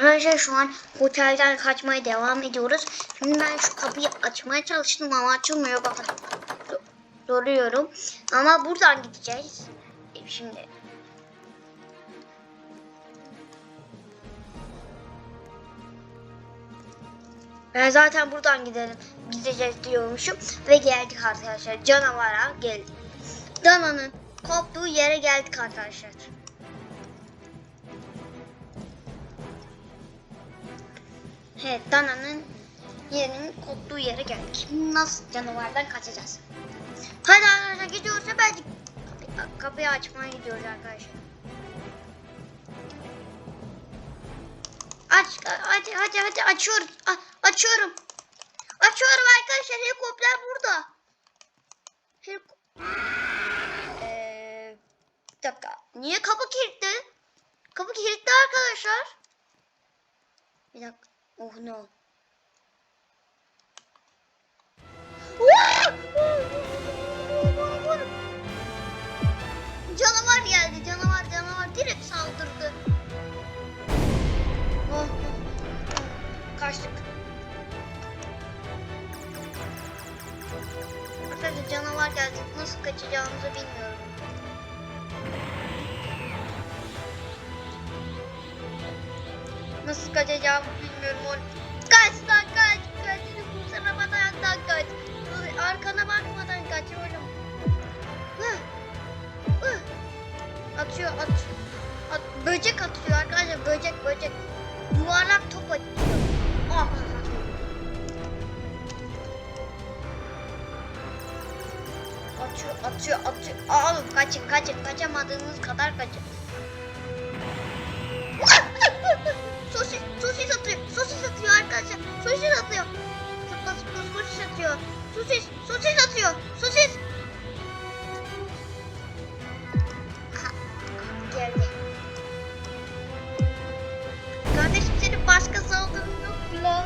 Arkadaşlar şu an otelden kaçmaya devam ediyoruz. Şimdi ben şu kapıyı açmaya çalıştım ama açılmıyor. Bakın soruyorum. Ama buradan gideceğiz. E, Şimdi Ben zaten buradan gidelim. Gideceğiz diyormuşum. Ve geldik arkadaşlar. Canavara geldik. Dana'nın koptuğu yere geldik arkadaşlar. Evet Dana'nın yerinin koptuğu yere geldik. Nasıl canavardan kaçacağız? Hadi arkadaşlar gidiyoruz. Ben kapıyı, açmaya gidiyoruz arkadaşlar. Aç hadi hadi hadi açıyoruz. A- açıyorum. Açıyorum arkadaşlar helikopter burada. Heliko Ee, bir dakika. Niye kapı kilitli? Kapı kilitli arkadaşlar. Bir dakika. Oh no. Canavar geldi. Canavar canavar direkt saldırdı. Oh, oh, oh. Kaçtık. Arkadaşlar canavar geldi. Nasıl kaçacağımızı bilmiyorum. Nasıl kaçacağımı bilmiyorum. Kaç lan kaç. Kendini kurtaramadan kaç. Arkana bakmadan kaç oğlum. Atıyor at. at. Böcek atıyor arkadaşlar. Böcek böcek. Yuvarlak top atıyor. Ah. Atıyor, atıyor, atıyor. Aa, oğlum kaçın, kaçın. Kaçamadığınız kadar kaçın. sosis, sosis atıyor. Sosis, sosis atıyor. Sosis. Aha, Geldi. Kardeşim senin başka saldırın yok mu?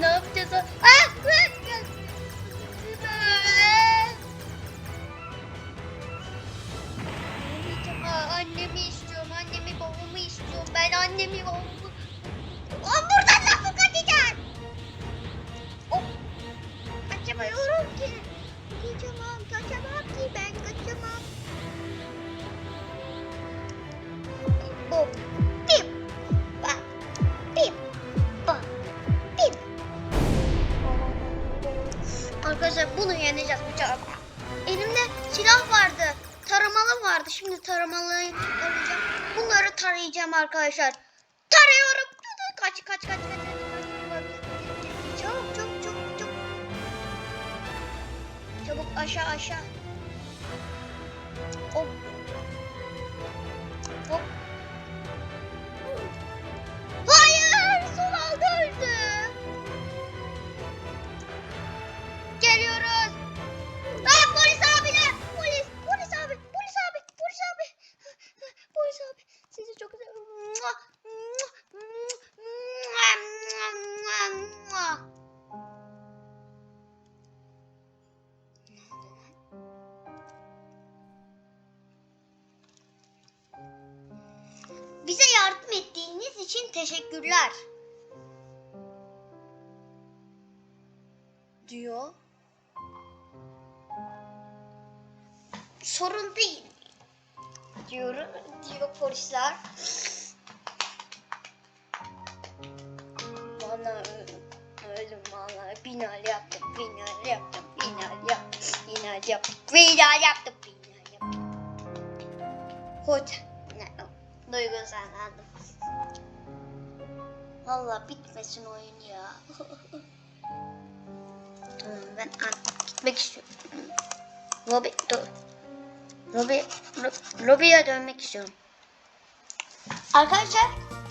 Ne, yapacağız? Ah! Bunu yeneceğiz bu çabuk. Elimde silah vardı. Taramalı vardı. Şimdi taramalıyı arayacağım. Bunları tarayacağım arkadaşlar. Tarıyorum. Kaç kaç. kaç, kaç. Çabuk çabuk çabuk çabuk. Çabuk aşağı aşağı. Ettiğiniz için teşekkürler. Diyor. Sorun değil. Diyor, diyor polisler. Bana öldüm bana binal yaptım, binal yaptım, binal yaptım, binal yaptım, binal yaptım, binal yaptım. Ne? Duygusallandım. Valla bitmesin oyun ya. tamam ben artık gitmek istiyorum. Lobby, dur. Lobby, lo- lobiye dönmek istiyorum. Arkadaşlar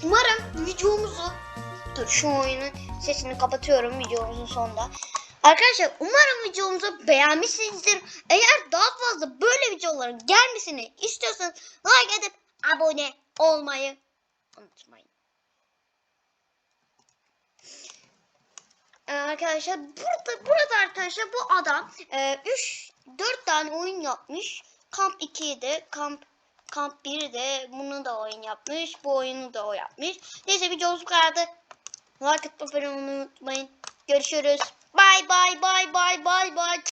umarım videomuzu dur şu oyunun sesini kapatıyorum videomuzun sonunda. Arkadaşlar umarım videomuzu beğenmişsinizdir. Eğer daha fazla böyle videoların gelmesini istiyorsanız like edip abone olmayı unutmayın. Ee, arkadaşlar burada burada arkadaşlar bu adam 3 4 tane oyun yapmış. Kamp 2'ydi. Kamp Kamp 1 de bunu da oyun yapmış. Bu oyunu da o yapmış. Neyse bir yolculuk vardı. Like atmayı unutmayın. Görüşürüz. Bye bye bye bye bye bye.